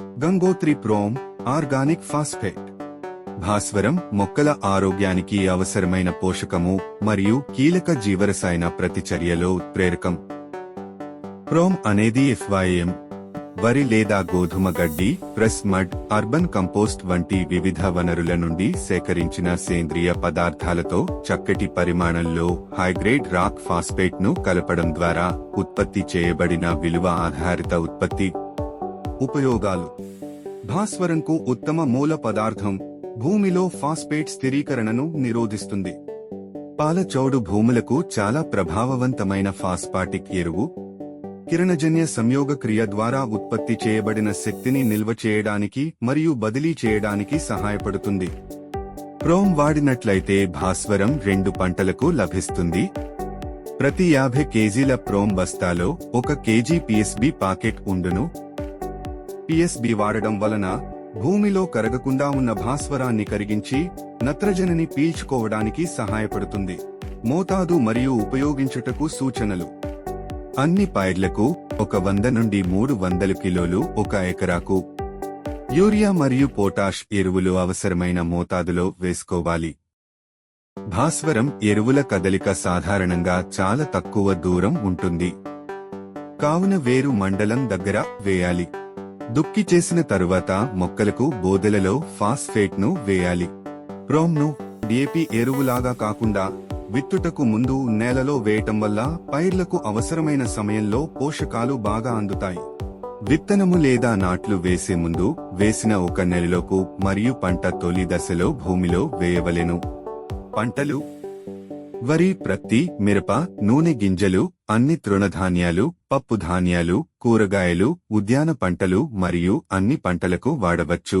Gangotri prom organic phosphate భాస్వరం మొక్కల ఆరోగ్యానికి అవసరమైన పోషకము మరియు కీలక జీవరసాయన ప్రతిచర్యలో ప్రేరకం. ప్రోమ్ అనేది ఎఫ్వైఎం వరి లేదా గోధుమ గడ్డి ప్రెస్ మడ్ అర్బన్ కంపోస్ట్ వంటి వివిధ వనరుల నుండి సేకరించిన సేంద్రియ పదార్థాలతో చక్కటి పరిమాణంలో హైగ్రేడ్ రాక్ ఫాస్ఫేట్ను కలపడం ద్వారా ఉత్పత్తి చేయబడిన విలువ ఆధారిత ఉత్పత్తి. ఉపయోగాలు. భాస్వరంకు ఉత్తమ మూల పదార్థం భూమిలో ఫాస్ఫేట్ స్థిరీకరణను నిరోధిస్తుంది. పాలచౌడు భూములకు చాలా ప్రభావవంతమైన ఫాస్పాటిక్ ఎరువు కిరణజన్య సంయోగ క్రియ ద్వారా ఉత్పత్తి చేయబడిన శక్తిని నిల్వ చేయడానికి మరియు బదిలీ చేయడానికి సహాయపడుతుంది. ప్రోమ్ వాడినట్లయితే భాస్వరం రెండు పంటలకు లభిస్తుంది. ప్రతి యాభై కేజీల ప్రోమ్ బస్తాలో ఒక కేజీ పిఎస్బి పాకెట్ ఉండును. పిఎస్బి వాడడం వలన భూమిలో కరగకుండా ఉన్న భాస్వరాన్ని కరిగించి నత్రజనిని పీల్చుకోవడానికి సహాయపడుతుంది. మోతాదు మరియు ఉపయోగించుటకు సూచనలు. అన్ని పైర్లకు ఒక వంద నుండి మూడు వందల కిలోలు ఒక ఎకరాకు యూరియా మరియు పొటాష్ ఎరువులు అవసరమైన మోతాదులో వేసుకోవాలి. భాస్వరం ఎరువుల కదలిక సాధారణంగా చాలా తక్కువ దూరం ఉంటుంది. కావున వేరు మండలం దగ్గర వేయాలి. దుక్కి చేసిన తరువాత మొక్కలకు బోదెలలో ఫాస్ఫేట్ను వేయాలి. ప్రోమ్ను డిఏపి ఎరువులాగా కాకుండా విత్తుటకు ముందు నేలలో వేయటం వల్ల పైర్లకు అవసరమైన సమయంలో పోషకాలు బాగా అందుతాయి. విత్తనము లేదా నాట్లు వేసే ముందు వేసిన ఒక నెలలోపు మరియు పంట తొలి దశలో భూమిలో వేయవలెను. పంటలు వరి ప్రత్తి మిరప నూనె గింజలు అన్ని తృణధాన్యాలు పప్పు ధాన్యాలు కూరగాయలు ఉద్యాన పంటలు మరియు అన్ని పంటలకు వాడవచ్చు.